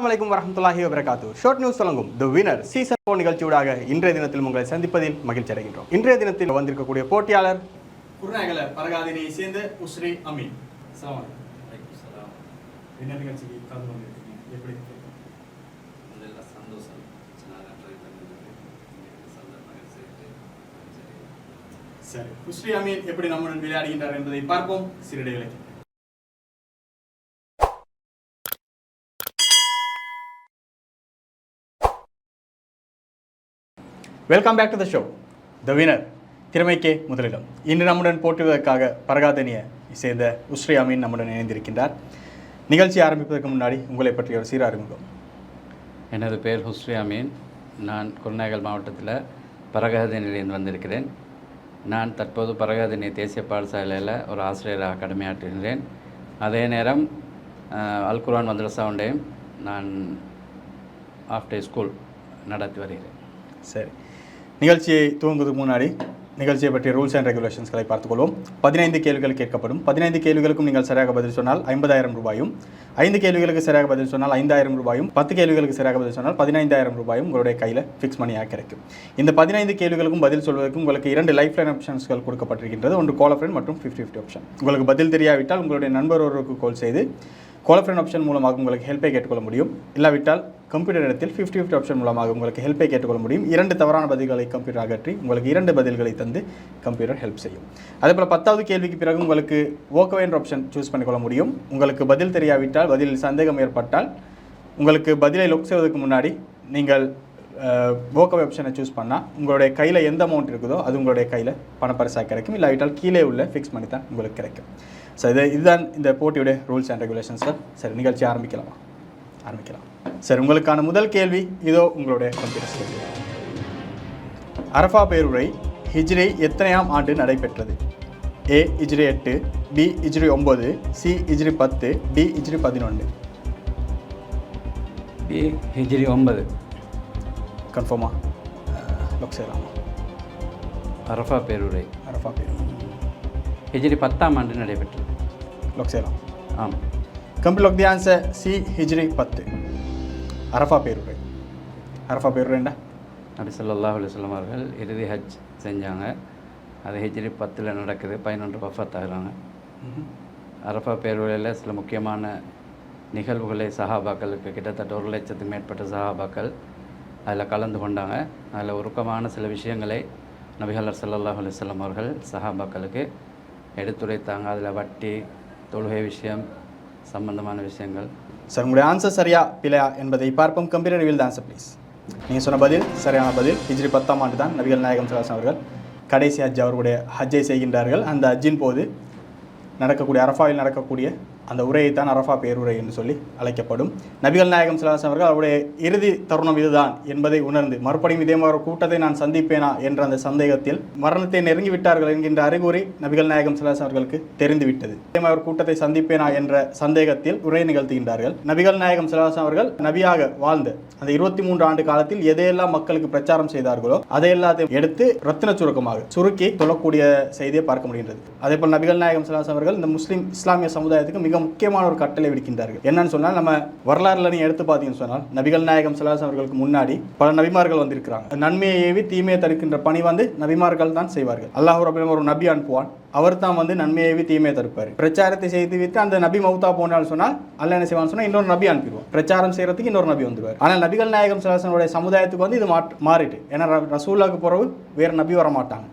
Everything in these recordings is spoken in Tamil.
அஸ்லாம் வலைக்கம் வரமத்துல்லாஹி வபரகாத்து ஷோர்ட் நியூஸ் வழங்கும் தி வினர் சீசன் ஃபோர் நிகழ்ச்சியூடாக இன்றைய தினத்தில் உங்களை சந்திப்பதில் மகிழ்ச்சி அடைகின்றோம். இன்றைய தினத்தில் வந்திருக்கக்கூடிய போட்டியாளர் குருநாயகல பரகாதினியை சேர்ந்த உஸ்ரீ அமீன். என்ன நிகழ்ச்சிக்கு சரி. உஸ்ரீ அமீன் எப்படி நம்முடன் விளையாடுகின்றார் என்பதை பார்ப்போம். சிறிடைய விளக்கம் welcome back to the show the winner திறமைக்கே முதலிடம். இன்று நம்முடன் போட்டுவதற்காக பரகாதனியை சேர்ந்த உஸ்ரீ அமீன் நம்முடன் இணைந்திருக்கின்றார். நிகழ்ச்சி ஆரம்பிப்பதற்கு முன்னாடி உங்களை பற்றிய ஒரு சீர அறிமுகம். எனது பெயர் ஹுஸ்ரி அமீன். நான் குருநாகல் மாவட்டத்தில் பரகாதனிலிருந்து வந்திருக்கிறேன். நான் தற்போது பரகாதனி தேசிய பாடசாலையில் ஒரு ஆசிரியராக கடமையாற்றுகிறேன் அதே நேரம் அல்குரான் மதரசா நான் ஆஃப்டர் ஸ்கூல் நடத்தி வருகிறேன். சரி. நிகழ்ச்சியை துவங்குவதற்கு முன்னாடி நிகழ்ச்சியை பற்றிய ரூல்ஸ் அண்ட் ரெகுலேஷன்ஸ்களை பார்த்துக்கொள்வோம். பதினைந்து கேள்விகள் கேட்கப்படும். பதினைந்து கேள்விகளுக்கும் நீங்கள் சரியாக பதில் சொன்னால் ஐம்பதாயிரம் ரூபாயும் ஐந்து கேள்விகளுக்கு சரியாக பதில் சொன்னால் ஐந்தாயிரம் ரூபாயும் பத்து கேள்விகளுக்கு சரியாக பதில் சொன்னால் பதினைந்தாயிரம் ரூபாயும் உங்களுடைய கையில் ஃபிக்ஸ் மணியாக கிடைக்கும். இந்த பதினைந்து கேள்விகளுக்கும் பதில் சொல்வதற்கு உங்களுக்கு இரண்டு லைஃப் லைன் ஆப்ஷன்ஸ்கள் கொடுக்கப்பட்டிருக்கின்றது. ஒன்று கால் ஃப்ரெண்ட் மற்றும் ஃபிஃப்டி ஃபிஃப்டி ஆப்ஷன் உங்களுக்கு பதில் தெரியாவிட்டால் உங்களுடைய நண்பர் ஒருவருக்கு கால் செய்து கோலஃப்ரெண்ட் ஆப்ஷன் மூலமாக உங்களுக்கு ஹெல்ப்பை கேட்டுக்கொள்ள முடியும். இல்லாவிட்டால் கம்ப்யூட்டர் இடத்தில் ஃபிஃப்டி ஃபிஃப்டி ஆப்ஷன் மூலமாக உங்களுக்கு ஹெல்ப்பை கேட்டுக்கொள்ள முடியும். இரண்டு தவறான பதில்களை கம்ப்யூட்டர் அகற்றி உங்களுக்கு இரண்டு பதில்களை தந்து கம்ப்யூட்டர் ஹெல்ப் செய்யும். அதே போல் பத்தாவது கேள்விக்கு பிறகு உங்களுக்கு ஓகவே என்ற ஆப்ஷன் சூஸ் பண்ணிக்கொள்ள முடியும். உங்களுக்கு பதில் தெரியாவிட்டால் பதிலில் சந்தேகம் ஏற்பட்டால் உங்களுக்கு பதிலை லொக் செய்வதற்கு முன்னாடி நீங்கள் ஓகவே ஆப்ஷனை சூஸ் பண்ணால் உங்களுடைய கையில் எந்த அமௌண்ட் இருக்குதோ அது உங்களுடைய கையில் பணப்பரிசாக கிடைக்கும். இல்லாவிட்டால் கீழே உள்ள ஃபிக்ஸ் பண்ணி தான் உங்களுக்கு கிடைக்கும். ஸோ இது இதுதான் இந்த போட்டியுடைய ரூல்ஸ் அண்ட் ரெகுலேஷன்ஸ் சார் சரி நிகழ்ச்சி ஆரம்பிக்கலாமா. ஆரம்பிக்கலாம். சரி உங்களுக்கான முதல் கேள்வி இதோ உங்களுடைய கம்ப்யூட்டர் கேள்வி அரஃபா பேருரை ஹிஜ்ரி எத்தனையாம் ஆண்டு நடைபெற்றது? ஏ இஜ்ரி எட்டு பி இஜ்ரி ஒம்பது சி இஜ்ரி பத்து டி இஜ்ரி பதினொன்று பி ஹிஜ்ரி ஒன்பது. கன்ஃபார்மா லொக் செய்யலாமா அரஃபா பேருரை. அரஃபா பேரு ஹிஜ்ரி பத்தாம் ஆண்டு நடைபெற்றது. லொக் செய்யலாம் ஆம் complete lock the answer C ஹிஜ்ரி பத்து அரஃபா பேருரை அரஃபா பேருரைண்டா நபி ஸல்லல்லாஹு அலைஹி வஸல்லம் அவர்கள் இறுதி ஹஜ் செஞ்சாங்க அது ஹிஜ்ரி பத்தில் நடக்குது பதினொன்று வஃபாத் ஆகுறாங்க அரஃபா பேருரையில் சில முக்கியமான நிகழ்வுகளை சஹாபாக்களுக்கு கிட்டத்தட்ட ஒரு லட்சத்துக்கு மேற்பட்ட சஹாபாக்கள் அதில் கலந்து கொண்டாங்க அதில் உருக்கமான சில விஷயங்களை நபிகல்லர் ஸல்லல்லாஹு அலைஹி வஸல்லம் அவர்கள் சஹாபாக்களுக்கு எடுத்துரைத்தாங்க அதில் வட்டி தொழுகை விஷயம் சம்பந்தமான விஷயங்கள். சார் உங்களுடைய ஆன்சர் சரியா பிழையா என்பதை பார்ப்போம். கம்ப்யூட்டர் வில் ஆன்சர் ப்ளீஸ் நீங்கள் சொன்ன பதில் சரியான பதில். ஹிஜ்ரி பத்தாம் ஆண்டு தான் நபிகள் நாயகம் சலாசன் அவர்கள் கடைசி ஹஜ் அவர்களுடைய ஹஜ்ஜை செய்கின்றார்கள். அந்த ஹஜ்ஜின் போது நடக்கக்கூடிய அரஃபாவில் நடக்கக்கூடிய அந்த உரையை தான் அரஃபா பேருரை என்று சொல்லி அழைக்கப்படும். நபிகள் நாயகம் சலாசன் அவர்கள் அவருடைய இறுதி தருணம் இதுதான் என்பதை உணர்ந்து மறுபடியும் இதே மாதிரி கூட்டத்தை நான் சந்திப்பேனா என்ற அந்த சந்தேகத்தில் மரணத்தை நெருங்கி விட்டார்கள் என்கின்ற அறிகுறி நபிகள் நாயகம் சலாசன் அவர்களுக்கு தெரிந்துவிட்டது. இதே மாதிரி கூட்டத்தை சந்திப்பேனா என்ற சந்தேகத்தில் உரை நிகழ்த்துகின்றார்கள். நபிகள் நாயகம் சலாசன் அவர்கள் நபியாக வாழ்ந்த அந்த இருபத்தி மூன்று ஆண்டு காலத்தில் எதையெல்லாம் மக்களுக்கு பிரச்சாரம் செய்தார்களோ அதை எல்லாத்தையும் எடுத்து ரத்தின சுருக்கமாக சுருக்கி சொல்லக்கூடிய செய்தியை பார்க்க முடிகின்றது. அதே போல் நபிகள் நாயகம் சலாஸ் அவர்கள் இந்த முஸ்லீம் இஸ்லாமிய சமுதாயத்துக்கு மிக முக்கியமான ஒரு கட்டளை விடுக்கின்றார்கள். என்னன்னு சொன்னால் நம்ம வரலாறுல நீங்க எடுத்து பார்த்தீங்கன்னு சொன்னால் நபிகள் நாயகம் சலாஸ் அவர்களுக்கு முன்னாடி பல நபிமார்கள் வந்திருக்கிறாங்க. நன்மையை ஏவி தீமையை தடுக்கின்ற பணி வந்து நபிமார்கள் தான் செய்வார்கள். அல்லாஹ் ரபுல் ஒரு நபி அனுப்புவான். அவர் தான் வந்து நன்மையை ஏவி தீமையை தடுப்பார். பிரச்சாரத்தை செய்து விட்டு அந்த நபி மௌத்தா போனால் சொன்னால் அல்ல என்ன செய்வான்னு சொன்னால் இன்னொரு நபி அனுப்பிடுவான். பிரச்சாரம் செய்யறதுக்கு இன்னொரு நபி வந்துருவார் ஆனால் நபிகள் நாயகம் சலாசனுடைய சமுதாயத்துக்கு வந்து இது மாறிட்டு. ஏன்னா ர- பிறகு வேற நபி வர மாட்டாங்க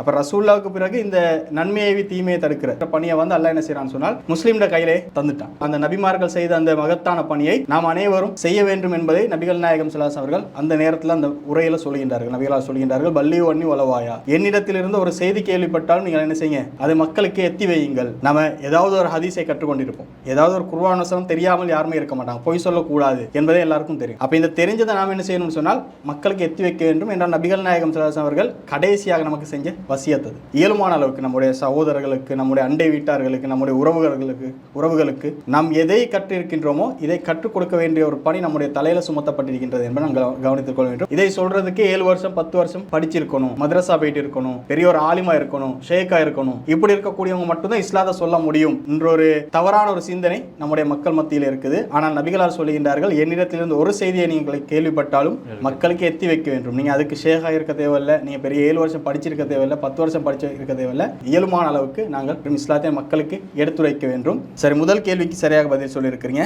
அப்போ ரசூல்லாவுக்கு பிறகு இந்த நன்மையை தீமையை தடுக்கிற பணியை வந்து அல்லா என்ன செய்யறான்னு சொன்னால் முஸ்லீம்ட கையிலே தந்துட்டான். அந்த நபிமார்கள் செய்த அந்த மகத்தான பணியை நாம் அனைவரும் செய்ய வேண்டும் என்பதை நபிகள் நாயகம் சலாஸ் அவர்கள் அந்த நேரத்தில் அந்த உரையில சொல்கின்றார்கள். நபிகளால் சொல்கின்றார்கள் பள்ளி ஒன்னி உலவாயா என்னிடத்திலிருந்து ஒரு செய்தி கேள்விப்பட்டாலும் நீங்கள் என்ன செய்யுங்க அதை மக்களுக்கு எத்தி வையுங்கள். நம்ம ஏதாவது ஒரு ஹதீஸை கற்றுக்கொண்டிருப்போம். ஏதாவது ஒரு குர்ஆன் வசனம் தெரியாமல் யாருமே இருக்க மாட்டாங்க. பொய் சொல்லக்கூடாது என்பதே எல்லாருக்கும் தெரியும். அப்போ இந்த தெரிஞ்சதை நாம் என்ன செய்யணும்னு சொன்னால் மக்களுக்கு எத்தி வைக்க வேண்டும் என்றால் நபிகள் நாயகம் சலாஸ் அவர்கள் கடைசியாக நமக்கு செஞ்ச வசியத்தது. இயலுமான அளவுக்கு நம்முடைய சகோதரர்களுக்கு நம்முடைய அண்டை வீட்டார்களுக்கு நம்முடைய உறவுகளுக்கு உறவுகளுக்கு நாம் எதை கற்றிருக்கின்றோமோ இதை கற்றுக் கொடுக்க வேண்டிய ஒரு பணி நம்முடைய தலையில் சுமத்தப்பட்டிருக்கின்றது என்பதை நாங்கள் கவனித்துக் கொள்ள வேண்டும். இதை சொல்றதுக்கு ஏழு வருஷம் பத்து வருஷம் படிச்சிருக்கணும். மதரசா போயிட்டு இருக்கணும். பெரிய ஒரு ஆலிமா இருக்கணும். ஷேக்கா இருக்கணும். இப்படி இருக்கக்கூடியவங்க மட்டும்தான் இஸ்லாத சொல்ல முடியும் என்ற ஒரு தவறான ஒரு சிந்தனை நம்முடைய மக்கள் மத்தியில் இருக்குது. ஆனால் நபிகளார் சொல்லுகின்றார்கள் என்னிடத்திலிருந்து ஒரு செய்தியை நீங்கள் கேள்விப்பட்டாலும் மக்களுக்கு எத்தி வைக்க வேண்டும். நீங்க அதுக்கு ஷேகா இருக்க தேவையில்லை. நீங்க பெரிய ஏழு வருஷம் படிச்சிருக்க தேவையில்லை. பத்து வருஷம் படிச்சு இருக்க தேவையில்லை இயலுமான அளவுக்கு நாங்கள் இஸ்லாத்தை மக்களுக்கு எடுத்துரைக்க வேண்டும். சரி முதல் கேள்விக்கு சரியாக பதில் சொல்லியிருக்கிறீங்க.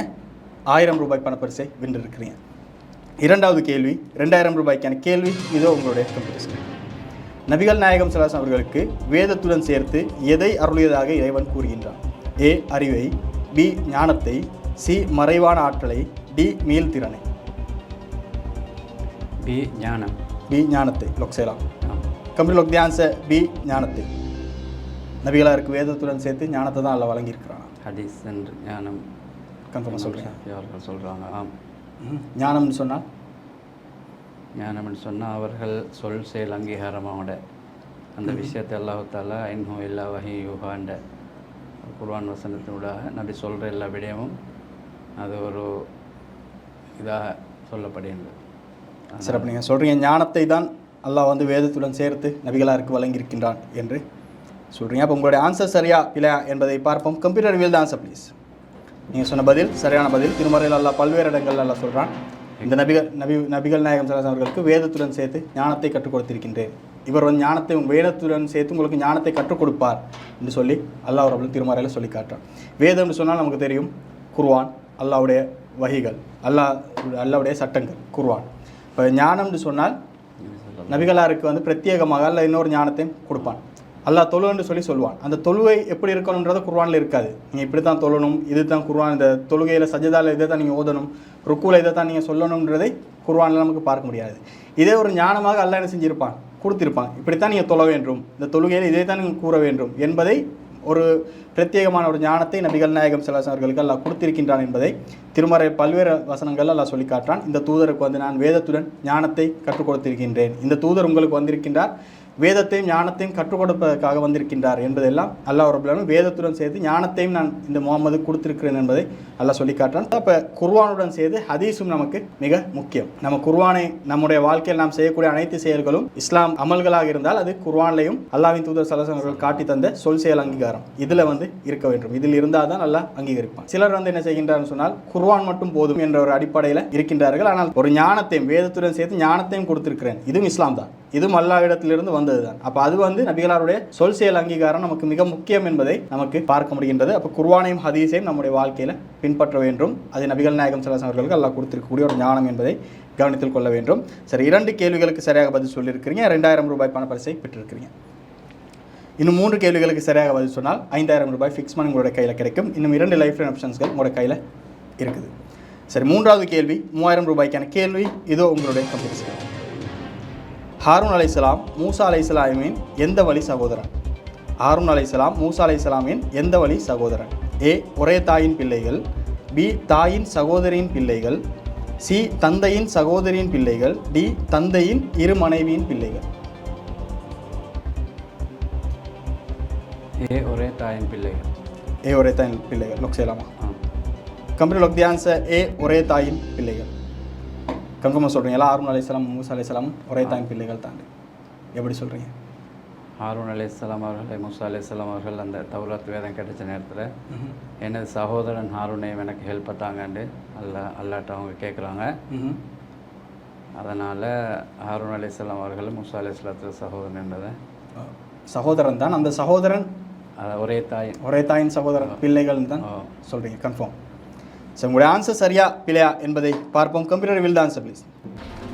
ஆயிரம் ரூபாய் பணப்பரிசை வென்றிருக்கிறீங்க. இரண்டாவது கேள்வி ரெண்டாயிரம் ரூபாய்க்கான கேள்வி இதோ உங்களுடைய ஸ்கிரீன் நபிகள் நாயகம் சலாசம் அவர்களுக்கு வேதத்துடன் சேர்த்து எதை அருளியதாக இறைவன் கூறுகின்றான்? ஏ அறிவை பி ஞானத்தை சி மறைவான ஆற்றலை டி மீள்திறனை. பி ஞானம். பி ஞானத்தை. ஆம். கம்ப்யூட்டர் லொக் தியான்ச பி ஞானத்தை. நபிகளாருக்கு வேதத்துடன் சேர்த்து ஞானத்தை தான் அல்ல வழங்கியிருக்கிறான். ஹதீஸ் என்று ஞானம். கன்ஃபார்மாக சொல்கிறேன் அவர்கள் சொல்கிறாங்க ஆம். ஞானம்னு சொன்னால்? ஞானம்னு சொன்னால் அவர்கள் சொல் செயல் அங்கீகாரமோட அந்த விஷயத்தை அல்லாஹால இன்னும் எல்லா வகை யூகாண்ட குர்ஆன் வசனத்தினூடாக நபி சொல்கிற எல்லா விடயமும் அது ஒரு இதாக சொல்லப்படுகின்றது. சரி அப்போ நீங்கள் சொல்கிறீங்க ஞானத்தை தான் அல்லாஹ் வந்து வேதத்துடன் சேர்த்து நபிகளாருக்கு வழங்கியிருக்கின்றான் என்று சொல்கிறீங்க அப்போ உங்களுடைய ஆன்சர் சரியா இல்லையா என்பதை பார்ப்போம். கம்ப்யூட்டர் வில் ஆன்சர் ப்ளீஸ் நீங்கள் சொன்ன பதில் சரியான பதில். திருமறையில் அல்லாஹ் பல்வேறு இடங்கள் அல்லாஹ் சொல்கிறான் இந்த நபிகள் நபி நபிகள் நாயகம் சலாஸ் அவர்களுக்கு வேதத்துடன் சேர்த்து ஞானத்தை கற்றுக் கொடுத்திருக்கின்றேன். இவர் வந்து ஞானத்தை வேதத்துடன் சேர்த்து உங்களுக்கு ஞானத்தை கற்றுக் கொடுப்பார் என்று சொல்லி அல்லாஹ் அவர்கள் திருமறையில் சொல்லி காட்டுறான். வேதம்னு சொன்னால் நமக்கு தெரியும் குர்வான் அல்லாவுடைய வகைகள் அல்லாஹ் அல்லாவுடைய சட்டங்கள் குர்வான் இப்போ ஞானம்னு சொன்னால் நபிகளாருக்கு வந்து பிரத்யேகமாக அல்ல இன்னொரு ஞானத்தையும் கொடுப்பான். அல்லாஹ் தொழுன்னு சொல்லி சொல்லுவான் அந்த தொழுகை எப்படி இருக்கணுன்றது குர்வானில் இருக்காது. நீங்கள் இப்படி தான் தொழணும் இது தான் குர்வான் இந்த தொழுகையில் சஜதாவில் இதை தான் நீங்கள் ஓதணும் ருக்குவில் இதை தான் நீங்கள் சொல்லணுன்றதை குர்வானில் நமக்கு பார்க்க முடியாது. இதே ஒரு ஞானமாக அல்ல என்ன செஞ்சிருப்பான்? கொடுத்திருப்பான். இப்படித்தான் நீங்கள் தொழ வேண்டும். இந்த தொழுகையில் இதை தான் நீங்கள் கூற வேண்டும் என்பதை ஒரு பிரத்யேகமான ஒரு ஞானத்தை நபிகள் நாயகம் செல்லாசம் அவர்களுக்கு அல்லாஹ் கொடுத்திருக்கின்றான் என்பதை திருமறை பல்வேறு வசனங்கள் அல்லாஹ் சொல்லி காட்டுறான். இந்த தூதருக்கு வந்து நான் வேதத்துடன் ஞானத்தை கற்றுக் கொடுத்திருக்கின்றேன். இந்த தூதர் உங்களுக்கு வந்திருக்கின்றார். வேதத்தையும் ஞானத்தையும் கற்றுக் கொடுப்பதற்காக வந்திருக்கின்றார் என்பதெல்லாம் அல்லாஹ் ரபுல்லாலும் வேதத்துடன் சேர்த்து ஞானத்தையும் நான் இந்த முகமது கொடுத்திருக்கிறேன் என்பதை அல்லாஹ் சொல்லி காட்டுறான். அப்போ குர்வானுடன் சேர்த்து ஹதீஸும் நமக்கு மிக முக்கியம். நம்ம குர்வானை நம்முடைய வாழ்க்கையில் நாம் செய்யக்கூடிய அனைத்து செயல்களும் இஸ்லாம் அமல்களாக இருந்தால் அது குர்வான்லையும் அல்லாவின் தூதர் சலசனர்கள் காட்டி தந்த சொல் செயல் அங்கீகாரம். இதில் வந்து இருக்க வேண்டும். இதில் இருந்தால் தான் நல்லா அங்கீகரிப்பான். சிலர் வந்து என்ன செய்கின்றார்னு சொன்னால் குர்வான் மட்டும் போதும் என்ற ஒரு அடிப்படையில் இருக்கின்றார்கள். ஆனால் ஒரு ஞானத்தையும் வேதத்துடன் சேர்த்து ஞானத்தையும் கொடுத்திருக்கிறேன். இதுவும் இஸ்லாம் தான். இதுவும் அல்லாவிடத்திலிருந்து வந்தது தான் அப்போ அது வந்து நபிகளாருடைய சொல் செயல் அங்கீகாரம் நமக்கு மிக முக்கியம் என்பதை நமக்கு பார்க்க முடிகின்றது. அப்போ குர்வானையும் ஹதீஸையும் நம்முடைய வாழ்க்கையில் பின்பற்ற வேண்டும். அது நபிகள் நாயகம் சலாசம் அவர்களுக்கு அல்லாஹ் கொடுத்திருக்கக்கூடிய ஒரு ஞானம் என்பதை கவனத்தில் கொள்ள வேண்டும். சரி இரண்டு கேள்விகளுக்கு சரியாக பதில் சொல்லியிருக்கிறீங்க. ரெண்டாயிரம் ரூபாய் பணப்பரிசை பெற்றிருக்கிறீங்க. இன்னும் மூன்று கேள்விகளுக்கு சரியாக பதில் சொன்னால் ஐந்தாயிரம் ரூபாய் ஃபிக்ஸ் பண்ணி உங்களுடைய கையில் கிடைக்கும். இன்னும் இரண்டு லைஃப் லைன் ஆப்ஷன்ஸ்கள் உங்களுடைய கையில் இருக்குது. சரி மூன்றாவது கேள்வி மூவாயிரம் ரூபாய்க்கான கேள்வி இதோ உங்களுடைய கம்பெனி ஹாரூன் அலைஹிஸ்ஸலாம் மூசா அலைஹிஸ்ஸலாமின் எந்த வழி சகோதரன்? ஹாரூன் அலைஹிஸ்ஸலாம் மூசா அலைஹிஸ்ஸலாமின் எந்த வழி சகோதரன்? ஏ ஒரே தாயின் பிள்ளைகள். பி தாயின் சகோதரியின் பிள்ளைகள். சி தந்தையின் சகோதரியின் பிள்ளைகள். டி தந்தையின் இரு மனைவியின் பிள்ளைகள். ஏ ஒரே தாயின் பிள்ளைகள். ஏ ஒரே தாயின் பிள்ளைகள். லொக் செய்யலாமா? கம்ப்யூட்டர் லொக் தியான்ச ஏ ஒரே தாயின் பிள்ளைகள். கன்ஃபார்மாக சொல்கிறீங்களா ஹாரூன் அலைஹிஸ்ஸலாம் மூசா அலைஹிஸ்ஸலாம் ஒரே தாயின் பிள்ளைகள் தாண்டி. எப்படி சொல்கிறீங்க ஹாரூன் அலைஹிஸ்ஸலாம் அவர்கள் மூசா அலைஹிஸ்ஸலாம் அவர்கள் அந்த தௌராத் வேதம் கிடைச்ச நேரத்தில் எனது சகோதரன் ஹாரூனையும் எனக்கு ஹெல்ப் பண்ணாங்கன்னு அல்ல அல்லாட்ட அவங்க கேட்குறாங்க. அதனால் ஹாரூன் அலைஹிஸ்ஸலாம் அவர்கள் மூசா அலைஹிஸ்ஸலாத்து சகோதரன் என்பதை. சகோதரன் தான். அந்த சகோதரன் ஒரே தாய். ஒரே தாயின் சகோதரன். பிள்ளைகள் தான். சொல்கிறீங்க கன்ஃபார்ம். ஸோ உங்களுடைய ஆன்சர் சரியா பிழையா என்பதை பார்ப்போம். கம்ப்யூட்டர் வில் தான் ஆன்சர் ப்ளீஸ்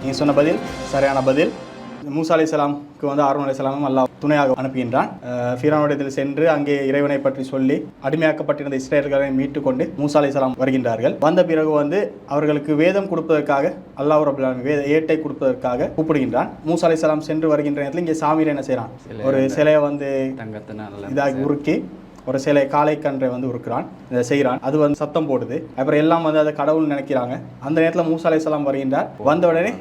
நீங்கள் சொன்ன பதில் சரியான பதில். மூசா அலைஹிஸ்ஸலாமுக்கு வந்து ஆர்வன் அலைஹிஸ்ஸலாமும் அல்லாஹ் துணையாக அனுப்புகின்றான். ஃபீரானுடையத்தில் சென்று அங்கே இறைவனை பற்றி சொல்லி அடிமையாக்கப்பட்டிருந்த இஸ்ரேல்களை மீட்டு கொண்டு மூசா அலைஹிஸ்ஸலாம் வருகின்றார்கள். வந்த பிறகு வந்து அவர்களுக்கு வேதம் கொடுப்பதற்காக அல்லாஹ் ரபுல் ஆலமீன் வேத ஏட்டை கொடுப்பதற்காக கூப்பிடுகின்றான். மூசா அலைஹிஸ்ஸலாம் சென்று வருகின்ற நேரத்தில் இங்கே சாமியில் என்ன செய்கிறான் ஒரு சிலையை வந்து இதாகி உருக்கி ஒரு சிலை காலைக்கன்றை வந்து உருக்குறான் இதை செய்கிறான். அது வந்து சத்தம் போடுது. அப்புறம் எல்லாம் வந்து அதை கடவுள் நினைக்கிறாங்க. அந்த நேரத்தில் மூசா அலைஹிஸ்ஸலாம் வருகின்றார். வந்த உடனே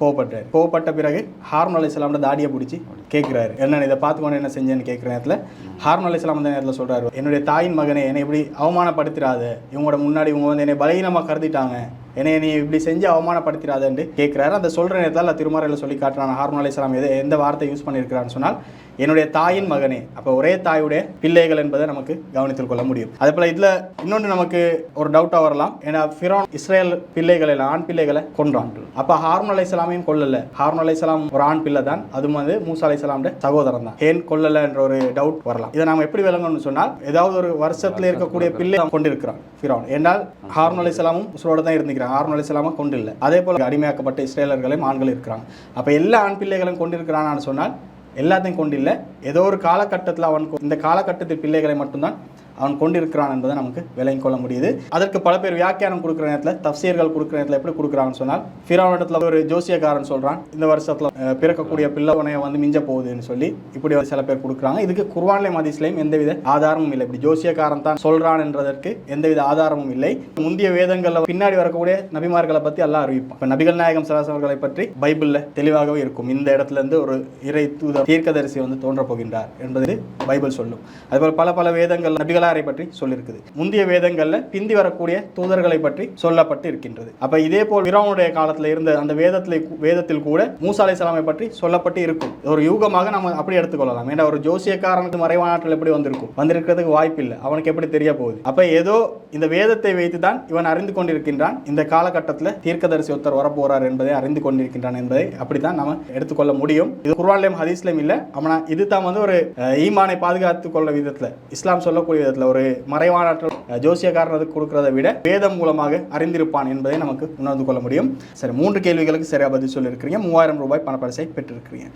கோவப்பட்டார் கோவப்பட்ட பிறகு ஹார்மன் அலி தாடியை பிடிச்சி கேட்குறாரு என்ன இதை பார்த்துக்கொண்டு என்ன செஞ்சேன்னு கேட்குற நேரத்தில் ஹார்மன் அலி இஸ்லாம் அந்த நேரத்தில் சொல்கிறாரு என்னுடைய தாயின் மகனை என்னை இப்படி அவமானப்படுத்திடாத இவங்களோட முன்னாடி இவங்க வந்து என்னை பலகீனமாக கருதிட்டாங்க. என்னை நீ இப்படி செஞ்சு அவமானப்படுத்திடாதேன்னு கேட்குறாரு அந்த சொல்கிற நேரத்தில் திருமறையில் சொல்லி காட்டுறான். ஹார்மன் அலி இஸ்லாம் எது எந்த வார்த்தை யூஸ் பண்ணியிருக்கிறான்னு சொன்னால் என்னுடைய தாயின் மகனே. அப்போ ஒரே தாயுடைய பிள்ளைகள் என்பதை நமக்கு கவனித்துக் கொள்ள முடியும். அதே போல் இதில் இன்னொன்று நமக்கு ஒரு டவுட்டாக வரலாம். ஏன்னா ஃபிரோன் இஸ்ரேல் பிள்ளைகளை ஆண் பிள்ளைகளை கொன்றான். அப்போ ஹார்மன் அலை இஸ்லாமையும் கொல்லல. ஹார்மன் அலை இஸ்லாம் ஒரு ஆண் பிள்ளை தான். அது வந்து மூசா அலை இஸ்லாமுடைய சகோதரன் தான். ஏன் கொல்லல என்ற ஒரு டவுட் வரலாம். இதை நாம எப்படி விளங்கணும்னு சொன்னால் ஏதாவது ஒரு வருஷத்துல இருக்கக்கூடிய பிள்ளை அவன் கொண்டிருக்கிறான் ஃபிரோன். என்றால் ஹார்மன் அலை இஸ்லாமும் உசுரோட தான் இருந்துக்கிறான். ஹார்மன் அலை இஸ்லாமும் கொண்டு இல்லை அதே போல அடிமையாக்கப்பட்ட இஸ்ரேலர்களையும் ஆண்கள் இருக்கிறாங்க. அப்போ எல்லா ஆண் பிள்ளைகளும் கொண்டிருக்கிறான்னு சொன்னால் எல்லாத்தையும் கொண்டு இல்லை. ஏதோ ஒரு காலகட்டத்தில் அவன் இந்த காலகட்டத்தில் பிள்ளைகளை மட்டும்தான் அவன் கொண்டிருக்கிறான் என்பதை நமக்கு விளங்கிக் கொள்ள முடியுது. அதற்கு பல பேர் வியாக்கியானம் கொடுக்குற நேரத்தில் தப்சீர்கள் கொடுக்குற நேரத்தில் எப்படி கொடுக்குறாங்கன்னு சொன்னால் ஃபிராவனத்தில் ஒரு ஜோசியக்காரன் சொல்கிறான் இந்த வருஷத்தில் பிறக்கக்கூடிய பிள்ளவனையை வந்து மிஞ்ச போகுதுன்னு சொல்லி இப்படி ஒரு சில பேர் கொடுக்குறாங்க. இதுக்கு குர்வான்லை மதிஸ்லையும் எந்தவித ஆதாரமும் இல்லை. இப்படி ஜோசியக்காரன் தான் சொல்கிறான் என்றதற்கு எந்தவித ஆதாரமும் இல்லை. முந்தைய வேதங்களில் பின்னாடி வரக்கூடிய நபிமார்களை பற்றி எல்லாம் அறிவிப்பான். இப்போ நபிகள் நாயகம் சலாஸ் பற்றி பைபிளில் தெளிவாகவே இருக்கும். இந்த இடத்துல இருந்து ஒரு இறை தூத தீர்க்கதரிசி வந்து தோன்றப் போகின்றார் என்பது பைபிள் சொல்லும். அதுபோல் பல பல வேதங்கள் நபிகள் நபிகளாரை பற்றி சொல்லியிருக்குது முந்தைய வேதங்களில் பிந்தி வரக்கூடிய தூதர்களை பற்றி சொல்லப்பட்டு இருக்கின்றது. அப்ப இதே போல் பிறவனுடைய காலத்தில் இருந்த அந்த வேதத்தில் வேதத்தில் கூட மூசா சலாமை பற்றி சொல்லப்பட்டு இருக்கும். ஒரு யூகமாக நம்ம அப்படி எடுத்துக்கொள்ளலாம். ஏன்னா ஒரு ஜோசியக்காரனுக்கு மறைவானாற்றல் எப்படி வந்திருக்கும்? வந்திருக்கிறதுக்கு வாய்ப்பு இல்லை அவனுக்கு எப்படி தெரிய போகுது? அப்ப ஏதோ இந்த வேதத்தை வைத்து தான் இவன் அறிந்து கொண்டிருக்கின்றான். இந்த காலகட்டத்தில் தீர்க்கதரிசி ஒருத்தர் வரப்போறார் என்பதை அறிந்து கொண்டிருக்கின்றான் என்பதை அப்படித்தான் நம்ம எடுத்துக்கொள்ள முடியும். இது குர்வான்லையும் ஹதீஸ்லேயும் இல்லை. ஆனால் இது தான் வந்து ஒரு ஈமானை பாதுகாத்துக் கொள்ள விதத்தில் இஸ்லாம் சொல்லக்கூடிய விதத்துல ஒரு மறைவானாற்றல் அஹ், ஜோசியக்காரனுக்கு கொடுக்கறதை விட வேதம் மூலமாக அறிந்திருப்பான் என்பதை நமக்கு உணர்ந்து கொள்ள முடியும். சரி மூன்று கேள்விகளுக்கு சரியா பதில் சொல்லியிருக்கிறீங்க. மூவாயிரம் ரூபாய் பணப்பரிசை பெற்றிருக்கிறீங்க.